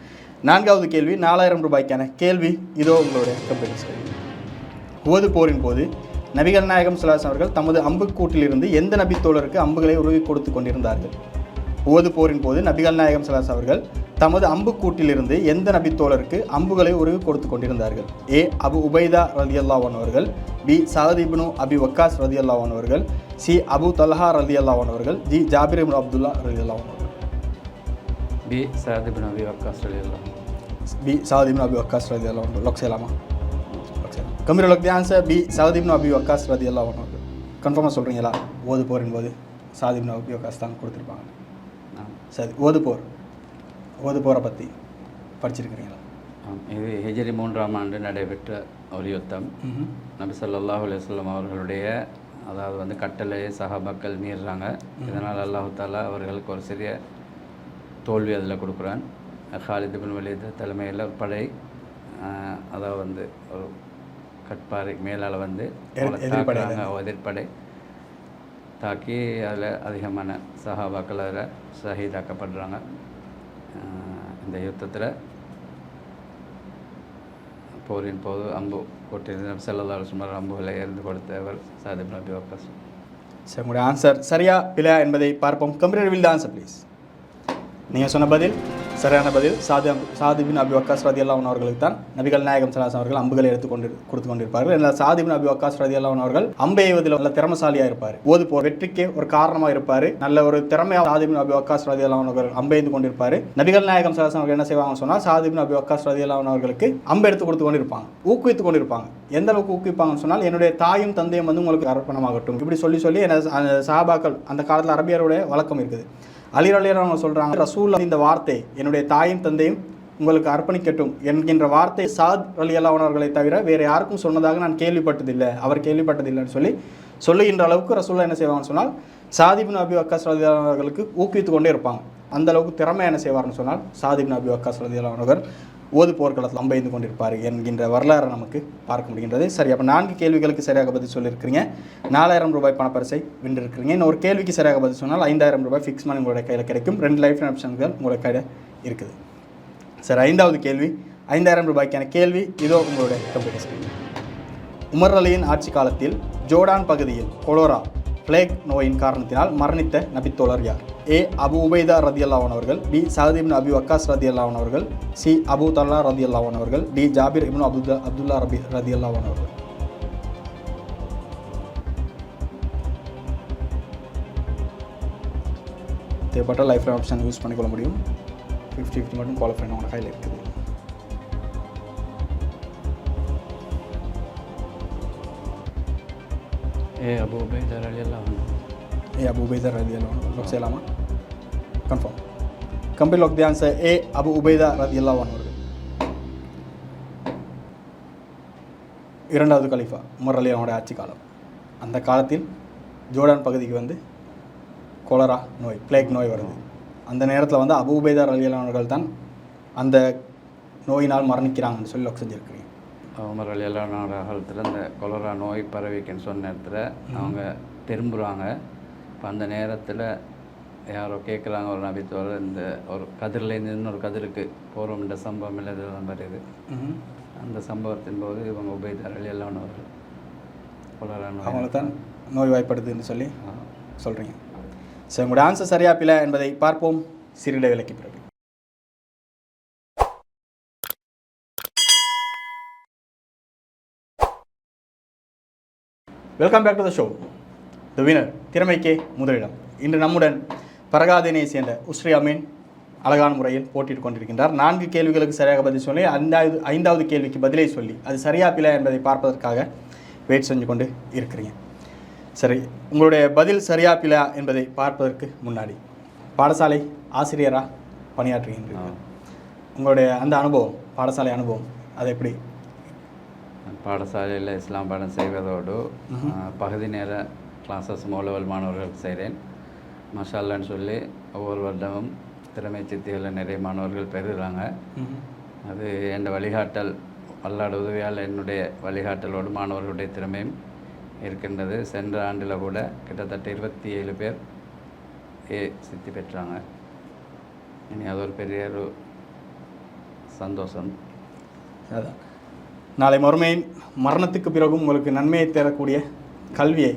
நான்காவது கேள்வி நாலாயிரம் ரூபாய்க்கான கேள்வி இதோ உங்களுடைய கம்பெனி ஸ்கிரீன் உவது போரின் போது நபிகள் நாயகம் சுல்லாஸ் அவர்கள் தமது அம்புக்கூட்டிலிருந்து எந்த நபி தோழருக்கு அம்புகளை உருவி கொடுத்து கொண்டிருந்தார்கள்? ஓது போரின் போது நபிகள் நாயகம் சலாஸ் அவர்கள் தமது அம்புக்கூட்டிலிருந்து எந்த நபித்தோழருக்கு அம்புகளை உருகு கொடுத்து கொண்டிருந்தார்கள்? ஏ அபு உபைதா ரதி அல்லாவான் அவர்கள் பி சஹதிப்னு அபி வக்காஸ் ரதி அல்லாவான் அவர்கள் சி அபு தல்ஹா ரதி அல்லாவான் அவர்கள் ஜி ஜாபிர் இப்னு அப்துல்லா ரதி அல்லாவான் அவர்கள். பி சஹதிப்னு அபி வக்காஸ் ரதி பி சஹதிப்னு அபி வக்காஸ் ரதி அல்லாவான் அவர்கள். லொக் செய்யலாமா? Computer lock the answer B சஹதிப்னு அபி வக்காஸ் ரதி அல்லாவான் அவர்கள். கன்ஃபார்மாக சொல்கிறீங்களா ஓது போரின் போது சாதிப்னு அபி வக்காஸ் தான் கொடுத்துருப்பாங்க. சரி ஓது போர் ஓது போரை பற்றி படிச்சிருக்கிறீங்களா. இது ஹிஜ்ரி மூன்றாம் ஆண்டு நடைபெற்ற ஒரு யுத்தம். நபி ஸல்லல்லாஹு அலைஹி வஸல்லம் அவர்களுடைய அதாவது வந்து கட்டளையை சஹாபாக்கள் மீறுறாங்க. இதனால் அல்லாஹு தாலா அவர்களுக்கு ஒரு சிறிய தோல்வி அதில் கொடுக்குறான். ஹாலித் பின் வலீத் தலைமையில் படை அதாவது வந்து ஒரு கட்பாறை மேலால் வந்து. தாக்குறாங்க, எதிர்ப்படை. தாக்கி அதில் அதிகமான சஹாபாக்கள் அதில் ஷஹீதாக்கப்படுறாங்க இந்த யுத்தத்தில் போரின் போது அம்பு கொட்டியிருந்த செல்லல்லா சுமார் அம்புகளை எறிந்து கொடுத்தவர் சாதிப் நபி வக்காஸ் சரி உங்களுடைய ஆன்சர் சரியா இல்லையா என்பதை பார்ப்போம். கம்ப்யூட்டர் வில் ஆன்சர் ப்ளீஸ் நீங்கள் சொன்ன பதில்? சரியான பதில். சாதி சாதிபின் அபி வக்காஸ் ரதி அல்லாவன் அவர்களுக்கு தான். நபிகள் நாயகம் சலாசம் அவர்கள் அம்புகளை எடுத்து கொண்டு கொடுத்து கொண்டிருப்பார்கள். இந்த சாதிபின் அபி வக்காஸ் ரதி அல்லாவன் அவர்கள் அம்பை எய்வதில் நல்ல திறமசாலியாக இருப்பார். ஓது போ வெற்றிக்கு ஒரு காரணமாக இருப்பார். நல்ல ஒரு திறமையாக சாதிபின் அபி வக்காஸ் ரதி அல்லாவன் அவர்கள் அம்பை கொண்டிருப்பார். நபிகள் நாயகம் சலாசம் அவர்கள் என்ன செய்வாங்கன்னு சொன்னால் சாதிபின் அபி வக்காஸ் ரதி அல்லாவன் அவர்களுக்கு அம்பை எடுத்து கொடுத்து கொண்டிருப்பாங்க. ஊக்குவித்து கொண்டிருப்பாங்க. எந்த அளவுக்கு ஊக்குவிப்பாங்கன்னு சொன்னால் என்னுடைய தாயும் தந்தையும் வந்து உங்களுக்கு அர்ப்பணமாகட்டும். இப்படி சொல்லி சொல்லி என்ன அந்த அந்த காலத்தில் அரபியருடைய வழக்கம் இருக்குது. அலிரலியர் அவங்க சொல்கிறாங்க ரசூல் இந்த வார்த்தை என்னுடைய தாயும் தந்தையும் உங்களுக்கு அர்ப்பணிக்கட்டும் என்கின்ற வார்த்தை சாத் அலி தவிர வேறு யாருக்கும் சொன்னதாக நான் கேள்விப்பட்டதில்லை. அவர் கேள்விப்பட்டதில்லைன்னு சொல்லி சொல்லுகின்ற அளவுக்கு ரசூல்லா என்ன செய்வாங்கன்னு சொன்னால் சாதிபின் அபி வக்காஸ் ரதி அவர்களுக்கு ஊக்குவித்து கொண்டே இருப்பாங்க. அந்த அளவுக்கு திறமை என்ன செய்வார்னு சொன்னால் சாதிபின் அபி வக்காஸ் ரதி அவர்கள் ஓது போர்க்களத்தில் அம்பைந்து கொண்டிருப்பார் என்கின்ற வரலாறு நமக்கு பார்க்க முடிகின்றது. சரி அப்போ நான்கு கேள்விகளுக்கு சரியாக பதில் சொல்லியிருக்கிறீங்க. நாலாயிரம் ரூபாய் பணப்பரிசை வென்றிருக்கிறீங்க. இன்னும் ஒரு கேள்விக்கு சரியாக பதில் சொன்னால் ஐந்தாயிரம் ரூபாய் ஃபிக்ஸ் மணி உங்களுடைய கையில் கிடைக்கும். ரெண்டு லைஃப் ஆப்ஷன்கள் உங்களுடைய கையில் இருக்குது. சரி ஐந்தாவது கேள்வி. ஐந்தாயிரம் ரூபாய்க்கான கேள்வி. இதோ உங்களுடைய கம்ப்யூட்டர் ஸ்கிரீன் உமர் அலியின் ஆட்சி காலத்தில் ஜோர்டான் பகுதியில் கொலோரா பிளேக் நோயின் காரணத்தினால் மரணித்த நபித்தோழர் யார்? ஏ. அபு உபைதா ரதி அவர்கள் பி. சஹதீபின் அபி வக்காஸ் ரதி அவர்கள் சி. அபு தல்லா ரதி அவர்கள் டி. ஜாபிர் இப்னு அப்துல்லா அப்துல்லா ரபி ரதி அவர்கள். தேவைப்பட்ட லைஃப் ஆப்ஷன் யூஸ் பண்ணிக்கொள்ள முடியும். ஃபிஃப்டி ஃபிஃப்டி மட்டும் குவாலிஃபை உங்களோட கையில் இருக்குது. A Abu உபேதர் Ali A Abu உபேதர் அலி அல்லா லொக் செய்யலாமா confirm computer lock the answer A Abu உபேதா ரதி அல்லா அவர்கள் இரண்டாவது கலிஃபா உமர் அலி அவனுடைய ஆட்சி காலம். அந்த காலத்தில் ஜோர்டான் பகுதிக்கு வந்து கொலரா நோய் பிளேக் நோய் வருது. அந்த நேரத்தில் வந்து அபு உபேதார் அலியலானவர்கள் தான் அந்த நோயினால் மரணிக்கிறாங்கன்னு சொல்லி லோக் செஞ்சுருக்கிறீங்க. உமர் அலி அல்லா நாடகத்தில் இந்த கொலரா நோய் பரவிக்குன்னு சொன்ன நேரத்தில் அவங்க திரும்புகிறாங்க இப்போ அந்த நேரத்தில் யாரோ கேட்குறாங்க ஒரு நபித்தோட இந்த ஒரு கதிர்லேருந்து இன்னொரு கதிருக்கு போகிறோம்ன்ற சம்பவம் இல்லை இதெல்லாம் வருது அந்த சம்பவத்தின் போது இவங்க உபயோகித்தார் அலி அல்லானவர்கள் கொலரா நோய் அவங்கள தான் நோய் வாய்ப்படுதுன்னு சொல்லி சொல்கிறீங்க சரி உங்களுடைய ஆன்சர் சரியா என்பதை பார்ப்போம். சிறிட விலக்கி பிறகு. Welcome back to the show the winner திறமைக்கே முதலிடம். இன்று நம்முடன் பரகாதினை சேர்ந்த உஸ்ரீ அமீன் அழகான முறையில் போட்டிட்டு கொண்டிருக்கின்றார். நான்கு கேள்விகளுக்கு சரியாக பதில் சொல்லி ஐந்தாவது ஐந்தாவது கேள்விக்கு பதிலை சொல்லி அது சரியா பிழை என்பதை பார்ப்பதற்காக வெயிட் செஞ்சு கொண்டு இருக்கிறீங்க. சரி உங்களுடைய பதில் சரியா பிழை என்பதை பார்ப்பதற்கு முன்னாடி பாடசாலை ஆசிரியராக பணியாற்றுகின்றீங்க உங்களுடைய அந்த அனுபவம் பாடசாலை அனுபவம் அது எப்படி பாடசாலையில் இஸ்லாம் பாடம் செய்வதோடு பகுதி நேர கிளாஸஸ் மூலவல் மாணவர்களுக்கு செய்கிறேன் மஷால்லான்னு சொல்லி ஒவ்வொரு வருடமும் திறமை சித்திகளை நிறைய மாணவர்கள் பெறுகிறாங்க அது என் வழிகாட்டல் வல்லாட உதவியால் என்னுடைய வழிகாட்டலோடு மாணவர்களுடைய திறமையும் இருக்கின்றது. சென்ற ஆண்டில் கூட கிட்டத்தட்ட இருபத்தி ஏழு பேர் ஏ சித்தி பெற்றாங்க. இனி அது ஒரு பெரிய ஒரு சந்தோஷம். அதான். நாளை மறுமையின் மரணத்துக்கு பிறகும் உங்களுக்கு நன்மையை தரக்கூடிய கல்வியை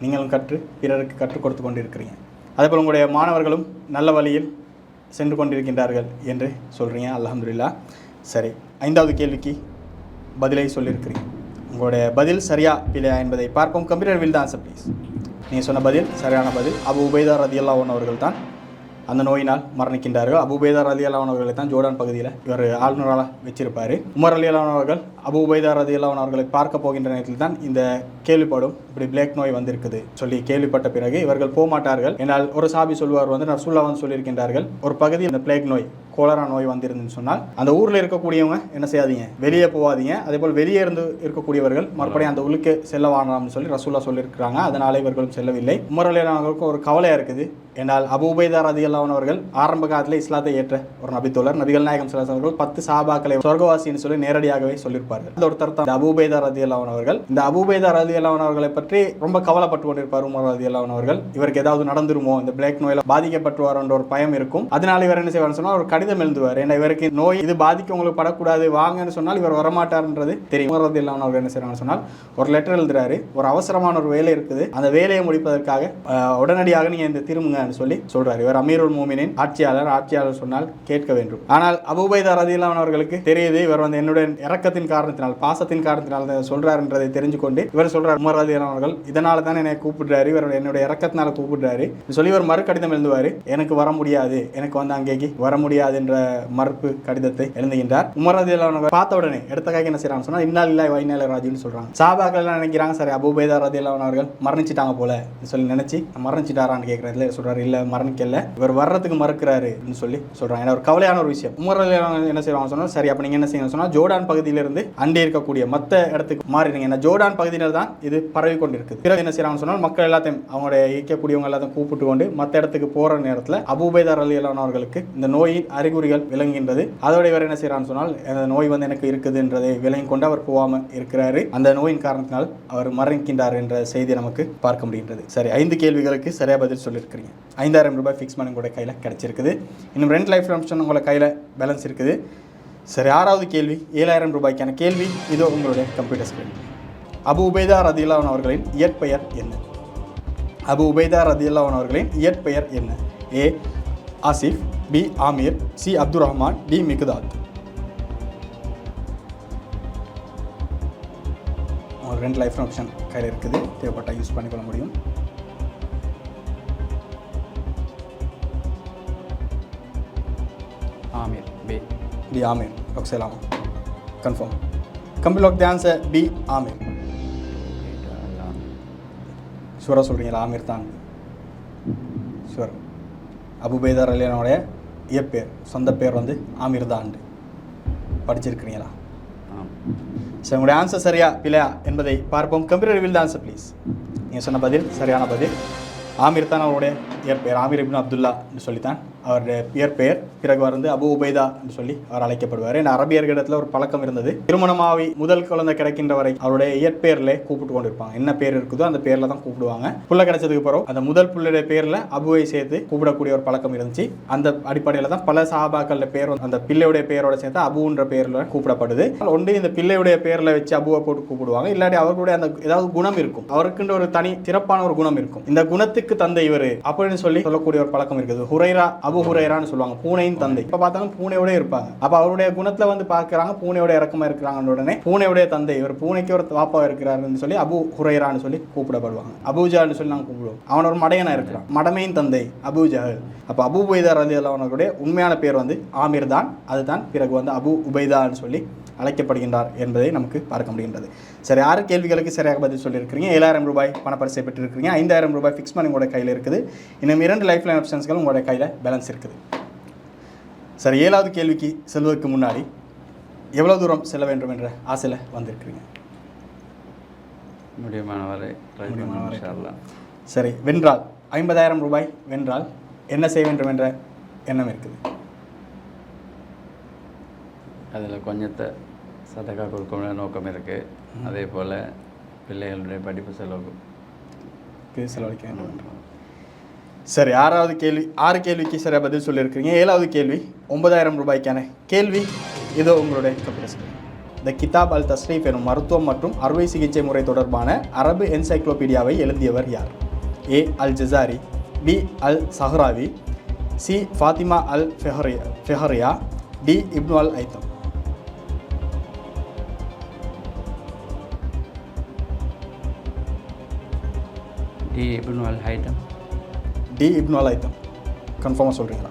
நீங்களும் கற்று பிறருக்கு கற்றுக் கொடுத்து கொண்டிருக்கிறீங்க. அதேபோல் உங்களுடைய மாணவர்களும் நல்ல வழியில் சென்று கொண்டிருக்கின்றார்கள் என்று சொல்கிறீங்க அலமதுல்லா சரி ஐந்தாவது கேள்விக்கு பதிலை சொல்லியிருக்கிறீங்க. உங்களுடைய பதில் சரியா பிழையா என்பதை பார்ப்போம். கம்ப்யூட்டர் வில் தான் ஆன்சர் ப்ளீஸ் நீங்கள் சொன்ன பதில் சரியான பதில். அபு உபைதா ரதியல்லாவன் அவர்கள் தான் அந்த நோயினால் மரணிக்கின்றார்கள். அபுபைதா ரதி அல்லாவன் அவர்களை தான் ஜோர்டான் பகுதியில் இவர் ஆளுநராக வச்சிருப்பார். உமர் அலி அவர்கள் அபுபைதா ரதி அல்லாவன் அவர்களை பார்க்க போகின்ற நேரத்தில் தான் இந்த கேள்விப்படும். இப்படி பிளேக் நோய் வந்திருக்குது சொல்லி கேள்விப்பட்ட பிறகு இவர்கள் போக மாட்டார்கள் என்னால் ஒரு சாபி சொல்வார் வந்து நான் வந்து சொல்லியிருக்கின்றார்கள் ஒரு பகுதி இந்த பிளேக் நோய் கோலரா நோய் வந்திருந்துன்னு சொன்னால் அந்த ஊரில் இருக்கக்கூடியவங்க என்ன செய்யாதீங்க? வெளியே போகாதீங்க. அதே போல் வெளியே இருந்து இருக்கக்கூடியவர்கள் மறுபடியும் அந்த உள்ளுக்கு செல்ல வேண்டாம்னு சொல்லி ரசூல்லா சொல்லியிருக்கிறாங்க. அதனால இவர்களும் செல்லவில்லை. உமர் ஒரு கவலையாக இருக்குது. என்னால் அபு உபைதா ரதி அவர்கள் ஆரம்ப காலத்தில் இஸ்லாத்தை ஏற்ற ஒரு நபித்தோழர் நபிகள் நாயகம் சிலாஸ் அவர்கள் பத்து சாபாக்களை சொர்க்கவாசின்னு சொல்லி நேரடியாகவே சொல்லியிருப்பார்கள். அந்த ஒருத்தர் தான் அபு உபைதா ரதி அவர்கள். இந்த அபு உபைதா ரதி அவர்களை பற்றி ரொம்ப கவலைப்பட்டு கொண்டிருப்பார் உமர் ரதி அவர்கள். இவருக்கு ஏதாவது நடந்துருமோ? இந்த பிளாக் நோயில் பாதிக்கப்பட்டுவார் என்ற ஒரு பயம் இருக்கும். அதனால இவர் என்ன செய்வார்னு சொன்னால் ஒரு கடிதம் எழுதுவார். ஏன்னா இவருக்கு நோய் இது பாதிக்க உங்களுக்கு படக்கூடாது வாங்கன்னு சொன்னால் இவர் வரமாட்டார்ன்றது தெரியும். உமர் இல்லாமல் அவர் என்ன செய்யறாங்கன்னு சொன்னால் ஒரு லெட்டர் எழுதுறாரு. ஒரு அவசரமான ஒரு வேலை இருக்குது. அந்த வேலையை முடிப்பதற்காக உடனடியாக நீங்கள் இந்த திரும்புங்கன்னு சொல்லி சொல்றாரு. இவர் அமீருல் மூமினின் ஆட்சியாளர். ஆட்சியாளர் சொன்னால் கேட்க வேண்டும். ஆனால் அபுபைதா ரதி அவர்களுக்கு தெரியுது இவர் வந்து என்னுடைய இறக்கத்தின் காரணத்தினால் பாசத்தின் காரணத்தினால் சொல்றாருன்றதை தெரிஞ்சு கொண்டு இவர் சொல்றார் உமர் ரதி அவர்கள் இதனால தான் என்னை கூப்பிடுறாரு. இவர் என்னுடைய இறக்கத்தினால கூப்பிடுறாரு. சொல்லி இவர் மறு கடிதம் எழுதுவார். எனக்கு வர முடியாது. எனக்கு வந்து அங்கேக்கு வர முடியாது. என்ற மறுப்பு கடிதத்தை எழுதுகின்றார். உமர் ரதி பார்த்த உடனே எடுத்த கைக்கு என்ன செய்யறாங்க சொன்னா இன்னால் இல்லை வைநாள ராஜுன்னு சொல்றாங்க. சாபாக்கள் எல்லாம் நினைக்கிறாங்க சரி அபுபேதா ரதி அவர்கள் மரணிச்சிட்டாங்க போல சொல்லி நினைச்சு மரணிச்சிட்டாரான்னு கேட்கறதுல இல்லை சொல்றாரு இல்ல மரணிக்கல. இவர் வர்றதுக்கு மறுக்கிறாரு சொல்லி சொல்றாங்க. ஏன்னா ஒரு கவலையான ஒரு விஷயம். உமர் ரதி என்ன செய்வாங்க சொன்னா சரி அப்ப நீங்க என்ன செய்யணும் சொன்னா ஜோர்டான் பகுதியிலிருந்து அண்டி இருக்கக்கூடிய மத்த இடத்துக்கு மாறிடுங்க ஏன்னா ஜோர்டான் பகுதியினர் தான் இது பரவி கொண்டு இருக்குது பிறகு என்ன செய்யறாங்க சொன்னால் மக்கள் எல்லாத்தையும் அவங்களுடைய ஈக்கக்கூடியவங்க எல்லாத்தையும் கூப்பிட்டு கொண்டு மத்த இடத்துக்கு போற நேரத்தில் அபுபேதா அலி அவர்களுக்கு இந்த நோயின் அறிகுறிகள் விளங்குகின்றது. அதோட இவர் என்ன செய்யறான்னு சொன்னால் அந்த நோய் வந்து எனக்கு இருக்குதுன்றதை விளங்கி கொண்டு அவர் போகாம இருக்கிறாரு. அந்த நோயின் காரணத்தினால் அவர் மரணிக்கின்றார் என்ற செய்தி நமக்கு பார்க்க முடிகின்றது. சரி ஐந்து கேள்விகளுக்கு சரியா பதில் சொல்லியிருக்கிறீங்க. ஐந்தாயிரம் ரூபாய் ஃபிக்ஸ் பண்ணி கூட கையில் கிடைச்சிருக்குது. இன்னும் ரெண்டு லைஃப் ஆப்ஷன் உங்களை கையில் பேலன்ஸ் இருக்குது. சரி ஆறாவது கேள்வி ஏழாயிரம் ரூபாய்க்கான கேள்வி இதோ உங்களுடைய கம்ப்யூட்டர் ஸ்கிரீன் அபு உபேதா ரதியுல்லாவன் அவர்களின் இயற்பெயர் என்ன? அபு உபேதா ரதியுல்லாவன் அவர்களின் இயற்பெயர் என்ன? A Asif B. Aamir C. Abdul Rahman D. மிகுதாத். ஒரு ரெண்டு லைஃப் ஆப்ஷன் கையில் இருக்குது. தேவைப்பட்டால் யூஸ் பண்ணிக்கொள்ள முடியும். Aamir B B Aamir ஒக்ஸலாமா confirm computer lock the answer B Aamir. ஷூராக சொல்கிறீங்களா ஆமீர் தான். அபுபேதர் அலியனுடைய இயற்பேர் சொந்த பேர் வந்து ஆமீர் தான் படிச்சிருக்கிறீங்களா? சரி உங்களுடைய ஆன்சர் சரியா பிழையா என்பதை பார்ப்போம். கம்ப்யூட்டர் ரிவில் தான் ஆன்சர் ப்ளீஸ் நீங்கள் சொன்ன பதில் சரியான பதில். ஆமீர் தான் அவருடைய இயற்பெயர் ஆமீர் இப்னு அப்துல்லா என்று சொல்லித்தான். அவருடைய இயற்பெயர் பிறகு வந்து அபு உபைதா என்று சொல்லி அவர் அழைக்கப்படுவார். ஏன்னா அரபியர்களிடத்தில் ஒரு பழக்கம் இருந்தது. திருமணமாவி முதல் குழந்தை கிடைக்கின்ற வரை அவருடைய இயற்பெயரில் கூப்பிட்டு கொண்டு இருப்பாங்க என்ன பேர் இருக்குதோ அந்த பேரில் தான் கூப்பிடுவாங்க. புள்ள கிடைச்சதுக்கு பிறகு அந்த முதல் புள்ளுடைய பேரில் அபுவை சேர்த்து கூப்பிடக்கூடிய ஒரு பழக்கம் இருந்துச்சு. அந்த அடிப்படையில் தான் பல சஹாபாக்கள பேர் அந்த பிள்ளையுடைய பேரோட சேர்த்து அபுன்ற பேரில் கூப்பிடப்படுது. ஒன்று இந்த பிள்ளையுடைய பேரில் வச்சு அபுவை போட்டு கூப்பிடுவாங்க. இல்லாட்டி அவர்களுடைய அந்த ஏதாவது குணம் இருக்கும். அவருக்குன்ற ஒரு தனி சிறப்பான ஒரு குணம் இருக்கும். இந்த குணத்துக்கு தந்தை இவர் அப்படின்னு சொல்லி சொல்லக்கூடிய ஒரு பழக்கம் இருக்குது. ஹுரைரா அபு அபுஹுரேரான்னு சொல்லுவாங்க பூனையின் தந்தை. இப்போ பார்த்தாலும் பூனையோட இருப்பாங்க. அப்போ அவருடைய குணத்துல வந்து பார்க்குறாங்க பூனையோட இறக்கமா இருக்கிறாங்கன்னு உடனே பூனையுடைய தந்தை இவர் பூனைக்கு ஒரு வாப்பா இருக்கிறாருன்னு சொல்லி அபு ஹுரேரான்னு சொல்லி கூப்பிடப்படுவாங்க. அபூஜான்னு சொல்லி நாங்கள் கூப்பிடுவோம். அவன் ஒரு மடையனா இருக்கிறான். மடமையின் தந்தை அபூஜஹல் அப்போ அபு உபைதா ரதி அவனுடைய உண்மையான பேர் வந்து ஆமீர் தான். அதுதான் பிறகு வந்து அபு உபைதான்னு சொல்லி அழைக்கப்படுகின்றார் என்பதை நமக்கு பார்க்க முடிகின்றது. சரி ஆறு கேள்விகளுக்கு சரியாக பதில் சொல்லியிருக்கிறீங்க. ஏழாயிரம் ரூபாய் பணப்பரிசை பெற்றிருக்கிறீங்க. ஐந்தாயிரம் ரூபாய் ஃபிக்ஸ் பண்ணி உங்களோட கையில் இருக்குது. இன்னும் இரண்டு லைஃப் லைன் ஆப்ஷன்ஸ்கள் உங்களோட கையில் பேலன்ஸ் இருக்குது. சரி ஏழாவது கேள்விக்கு செல்வதற்கு முன்னாடி எவ்வளவு தூரம் செல்ல வேண்டும் என்ற ஆசையில் வந்திருக்கிறீங்க? முடியுமானவரை சரி வென்றால் ஐம்பதாயிரம் ரூபாய் வென்றால் என்ன செய்ய வேண்டும் என்ற எண்ணம் இருக்குது. அதில் கொஞ்சத்தை சதக்கா கொடுக்கணும்னு நோக்கம் இருக்குது அதே போல் பிள்ளைகளுடைய படிப்பு செலவு. இது செலவழிக்க. சரி ஆறாவது கேள்வி ஆறு கேள்விக்கு சரியாக பதில் சொல்லியிருக்கிறீங்க. ஏழாவது கேள்வி ஒன்பதாயிரம் ரூபாய்க்கான கேள்வி. இதோ உங்களுடைய கம்ப்யூட்டர் த கிதாப் அல் தஸ்ரீஃப் எனும் மருத்துவம் மற்றும் அறுவை சிகிச்சை முறை தொடர்பான அரபு என்சைக்ளோபீடியாவை எழுதியவர் யார்? A Al ஜசாரி B Al சஹ்ராவி C Fathima Al ஃபெஹரியா ஃபெஹரியா D Ibn Al ஐத்தம் D இப்னு அல் ஹைட்டம் டி இப்னு அல் ஐத்தம் கன்ஃபார்மாக சொல்கிறீங்களா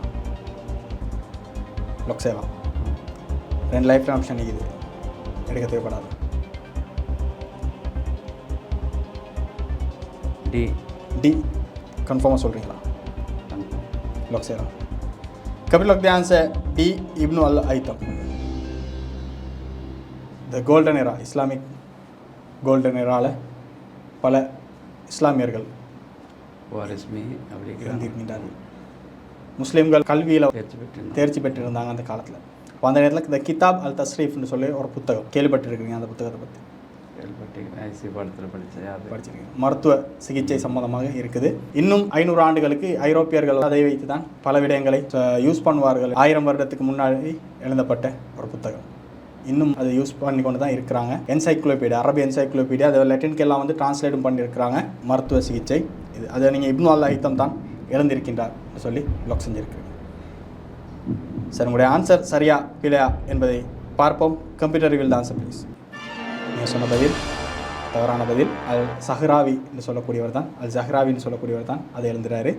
லொக் சேவா ரெண்டு லைஃப் ஆப்ஷன் இது எடுக்க தேவைப்படாது. டி டி கன்ஃபார்மாக சொல்கிறீங்களா லொக் சேவா கபில் lock the answer D Ibn Al ஐத்தம் the golden era Islamic golden எரால பல இஸ்லாமியர்கள். இருந்திருக்கின்றார்கள் முஸ்லீம்கள் கல்வியில் தேர்ச்சி பெற்றிருந்தாங்க. அந்த காலத்தில். அப்போ அந்த நேரத்தில் இந்த கிதாப் அல் தஸ்ரீஃப்னு சொல்லி ஒரு புத்தகம் கேள்விப்பட்டிருக்கீங்க அந்த புத்தகத்தை பற்றி மருத்துவ சிகிச்சை சம்பந்தமாக இருக்குது. இன்னும் ஐநூறு ஆண்டுகளுக்கு ஐரோப்பியர்கள் அதை வைத்து தான் பல விடயங்களை யூஸ் பண்ணுவார்கள். ஆயிரம் வருடத்துக்கு முன்னாடி எழுதப்பட்ட ஒரு புத்தகம். இன்னும் அதை யூஸ் பண்ணி கொண்டு தான் இருக்கிறாங்க என்சைக்ளோபீடியா அரபி என்சைக்ளோபீடியா அதை லெட்டின்கெல்லாம் வந்து டிரான்ஸ்லேட்டும் பண்ணியிருக்கிறாங்க. மருத்துவ சிகிச்சை. இது அதை நீங்கள் இப்னு அல்லா ஹித்தம் தான் இழந்திருக்கின்றார் சொல்லி லாக் செஞ்சிருக்கிறீங்க சார் உங்களுடைய ஆன்சர் சரியா பிழையா என்பதை பார்ப்போம். கம்ப்யூட்டர் வில் ஆன்சர் ப்ளீஸ் நீங்கள் சொன்ன பதில் தவறான பதில் அல் சஹ்ராவி என்று சொல்லக்கூடியவர் தான். அல் ஜஹ்ராவின்னு சொல்லக்கூடியவர் தான். அதை எழுந்துறாரு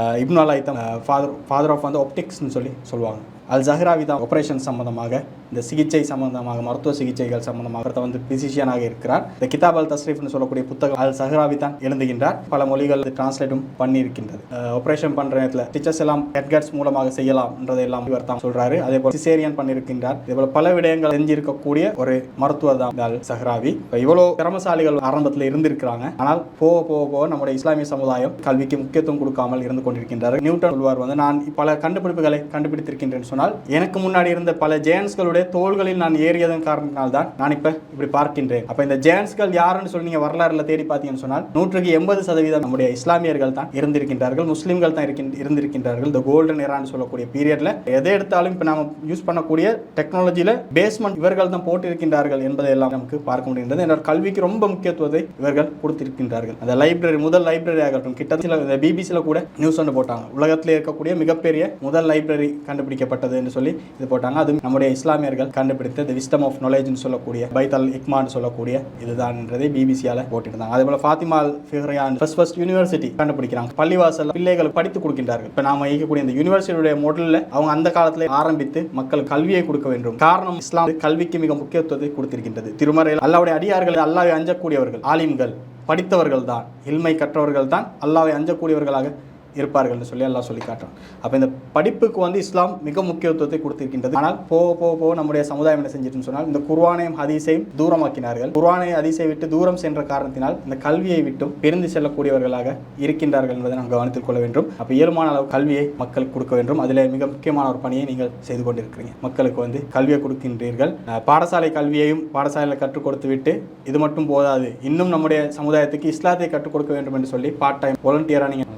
அஹ் இப்னு ஐத்தம் ஃபாதர் ஃபாதர் ஆஃப் வந்து ஒப்டிக்ஸ்னு சொல்லி சொல்லுவாங்க. அல் ஜஹ்ராவி தான் ஆப்ரேஷன் சம்பந்தமாக இந்த சிகிச்சை சம்பந்தமாக மருத்துவ சிகிச்சைகள் சம்பந்தமாக ஒருத்தர் வந்து பிசிஷியனாக இருக்கிறார். இந்த கிதாப் அல் தஸ்ரீஃப்னு சொல்லக்கூடிய புத்தகம் அல் சஹ்ராவி தான் எழுதுகின்றார். பல மொழிகள் டிரான்ஸ்லேட்டும் பண்ணியிருக்கின்றது. ஆப்ரேஷன் பண்ற நேரத்தில் டீச்சர்ஸ் எல்லாம் ஹெட்கட்ஸ் மூலமாக செய்யலாம் என்றதை எல்லாம் இவர் தான் சொல்றாரு. அதே போல சிசேரியன் பண்ணியிருக்கின்றார். இதே போல பல விடயங்கள் செஞ்சிருக்கக்கூடிய ஒரு மருத்துவர் தான் அல் சஹ்ராவி இப்போ இவ்வளவு திறமசாலிகள் ஆரம்பத்தில் இருந்திருக்கிறாங்க. ஆனால் போக போக போக நம்முடைய இஸ்லாமிய சமுதாயம் கல்விக்கு முக்கியத்துவம் கொடுக்காமல் இருந்து கொண்டிருக்கின்றார் நியூட்டன் சொல்வார் வந்து நான் பல கண்டுபிடிப்புகளை கண்டுபிடித்திருக்கின்றேன் சொன்னால் எனக்கு முன்னாடி இருந்த பல ஜெயன்ஸ்களுடைய தோள்களில் நான் ஏறியதன் காரணத்தினால் தான் நான் இப்ப இப்படி பார்க்கின்றேன். அப்ப இந்த ஜெயன்ஸ்கள் யாருன்னு சொல்லி நீங்க வரலாறுல தேடி பார்த்தீங்கன்னு சொன்னால் நூற்றுக்கு எண்பது சதவீதம் நம்முடைய இஸ்லாமியர்கள் தான் இருந்திருக்கின்றார்கள் முஸ்லிம்கள் தான் இருக்கின் இருந்திருக்கின்றார்கள். இந்த கோல்டன் எரான்னு சொல்லக்கூடிய பீரியட்ல எதை எடுத்தாலும் இப்போ நாம யூஸ் பண்ணக்கூடிய டெக்னாலஜியில பேஸ்மெண்ட் இவர்கள் தான் போட்டிருக்கின்றார்கள் என்பதை எல்லாம் நமக்கு பார்க்க முடிகின்றது. என்னோட கல்விக்கு ரொம்ப முக்கியத்துவத்தை இவர்கள் கொடுத்திருக்கின்றார்கள். அந்த லைப்ரரி முதல் லைப்ரரி ஆகட்டும் கிட்டத்தட்ட இந்த பிபிசியில் கூட நியூஸ் ஒன்று போட்டாங்க. உலகத்தில் இருக்கக்கூடிய மிகப்பெரிய முதல் லைப்ரரி கண்டுபிடிக்கப்பட்ட கண்டுபிடிக்கப்பட்டது என்று சொல்லி இது போட்டாங்க. அது நம்முடைய இஸ்லாமியர்கள் கண்டுபிடித்த தி விஸ்டம் ஆஃப் நாலேஜ்னு சொல்லக்கூடிய பைத்தல் இக்மான்னு சொல்லக்கூடிய இதுதான் என்றதை பிபிசியால போட்டிருந்தாங்க. அதே போல ஃபாத்திமால் ஃபிஹ்ரியான் ஃபர்ஸ்ட் ஃபர்ஸ்ட் யூனிவர்சிட்டி கண்டுபிடிக்கிறாங்க. பள்ளிவாசல் பிள்ளைகள் படித்து கொடுக்கின்றார்கள். இப்போ நாம இயக்கக்கூடிய இந்த யூனிவர்சிட்டியுடைய மாடலில் அவங்க அந்த காலத்தில் ஆரம்பித்து மக்கள் கல்வியை கொடுக்க வேண்டும். காரணம் இஸ்லாம் கல்விக்கு மிக முக்கியத்துவத்தை கொடுத்திருக்கின்றது. திருமறையில் அல்லாவுடைய அடியார்கள் அல்லாவை அஞ்சக்கூடியவர்கள் ஆலிம்கள் படித்தவர்கள் தான் இல்மை கற்றவர்கள் தான் அல்லாவை அஞ்சக்கூடியவர்களாக இருப்பார்கள்னு சொல்லி எல்லாம் சொல்லி காட்டுறான். அப்போ இந்த படிப்புக்கு வந்து இஸ்லாம் மிக முக்கியத்துவத்தை கொடுத்திருக்கின்றது. ஆனால் போக போக போக நம்முடைய சமுதாயம் என்ன செஞ்சிட்டுன்னு சொன்னால் இந்த குர்வானையும் ஹதீஸையும் தூரமாக்கினார்கள். குர்வானை ஹதீஸை விட்டு தூரம் சென்ற காரணத்தினால் இந்த கல்வியை விட்டும் பிரிந்து செல்லக்கூடியவர்களாக இருக்கின்றார்கள் என்பதை நாம் கவனத்தில் கொள்ள வேண்டும். அப்போ இயல்பான அளவு கல்வியை மக்களுக்கு கொடுக்க வேண்டும். அதில் மிக முக்கியமான ஒரு பணியை நீங்கள் செய்து கொண்டிருக்கிறீங்க. மக்களுக்கு வந்து கல்வியை கொடுக்கின்றீர்கள். பாடசாலை கல்வியையும் பாடசாலையில் கற்றுக் கொடுத்து விட்டு இது மட்டும் போதாது. இன்னும் நம்முடைய சமுதாயத்துக்கு இஸ்லாத்தை கற்றுக் கொடுக்க வேண்டும் என்று சொல்லி பார்ட் டைம் வாலண்டியராக நீங்கள்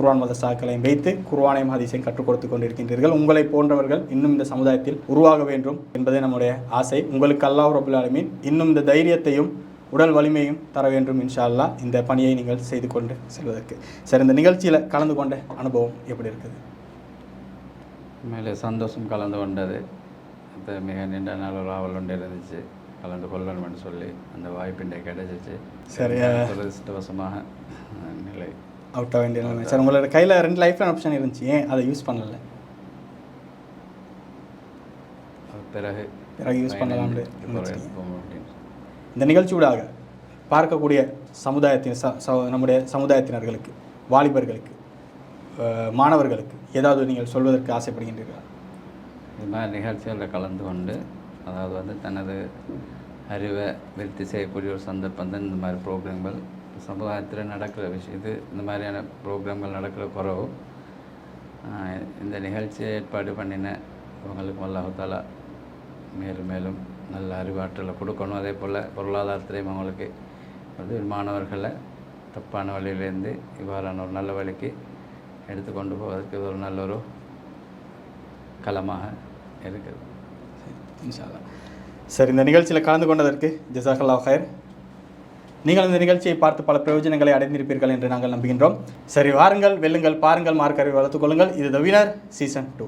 குர்ஆன் மதசாக்களையும் வைத்து குர்ஆனையும் ஹதீஸையும் கற்றுக் கொடுத்து கொண்டிருக்கின்றீர்கள். உங்களை போன்றவர்கள் இன்னும் இந்த சமுதாயத்தில் உருவாக வேண்டும் என்பதே நம்முடைய ஆசை. உங்களுக்கு அல்லாஹ் ரபுல் ஆலமீன் இன்னும் இந்த தைரியத்தையும் உடல் வலிமையும் தர வேண்டும் இன்ஷா அல்லாஹ் இந்த பணியை நீங்கள் செய்து கொண்டு செல்வதற்கு. சரி இந்த நிகழ்ச்சியில் கலந்து கொண்ட அனுபவம் எப்படி இருக்குது? மேலே சந்தோஷம் கலந்து கொண்டது. அது மிக நீண்ட நாள் ஒரு ஆவல் ஒன்று இருந்துச்சு. கலந்து கொள்ளணும்னு சொல்லி அந்த வாய்ப்பின்றை கிடைச்சிச்சு. சரி, துரதிருஷ்டவசமாக நிலை. அவுட் ஆக வேண்டிய நிலைமை. சார் உங்களோட கையில் ரெண்டு லைஃப் லைன் ஆப்ஷன் இருந்துச்சு. ஏன் அதை யூஸ் பண்ணல? பிறகு பிறகு யூஸ் பண்ணலாம்னு அப்படின்னு இந்த நிகழ்ச்சியூடாக பார்க்கக்கூடிய சமுதாயத்தின் ச நம்முடைய சமுதாயத்தினர்களுக்கு வாலிபர்களுக்கு மாணவர்களுக்கு ஏதாவது நீங்கள் சொல்வதற்கு ஆசைப்படுகின்றீர்களா? இது மாதிரி நிகழ்ச்சிகளில் கலந்து கொண்டு அதாவது வந்து தனது அறிவை விருத்தி செய்யக்கூடிய ஒரு சந்தர்ப்பம் தான் இந்த மாதிரி ப்ரோக்ராம்கள் சமுதாயத்தில் நடக்கிற விஷயம். இது இந்த மாதிரியான ப்ரோக்ராம்கள் நடக்கிற குறவு இந்த நிகழ்ச்சியை ஏற்பாடு பண்ணின இவங்களுக்கு அல்லாஹாலா மேலும் மேலும் நல்ல அறிவாற்றலை கொடுக்கணும். அதே போல் பொருளாதாரத்திலையும் அவங்களுக்கு வந்து மாணவர்களை தப்பான வழியிலேருந்து இவ்வாறான ஒரு நல்ல வழிக்கு எடுத்து கொண்டு போவதற்கு இது ஒரு நல்ல ஒரு களமாக இருக்குது. சரி இந்த நிகழ்ச்சியில் கலந்து கொண்டதற்கு ஜசாக்கல்லா ஹயர் நீங்கள் இந்த நிகழ்ச்சியை பார்த்து பல பிரயோஜனங்களை அடைந்திருப்பீர்கள் என்று நாங்கள் நம்புகின்றோம். சரி வாருங்கள் வெல்லுங்கள் பாருங்கள் மார்க்கரை வளர்த்துக் கொள்ளுங்கள். இது த வினர் சீசன் டூ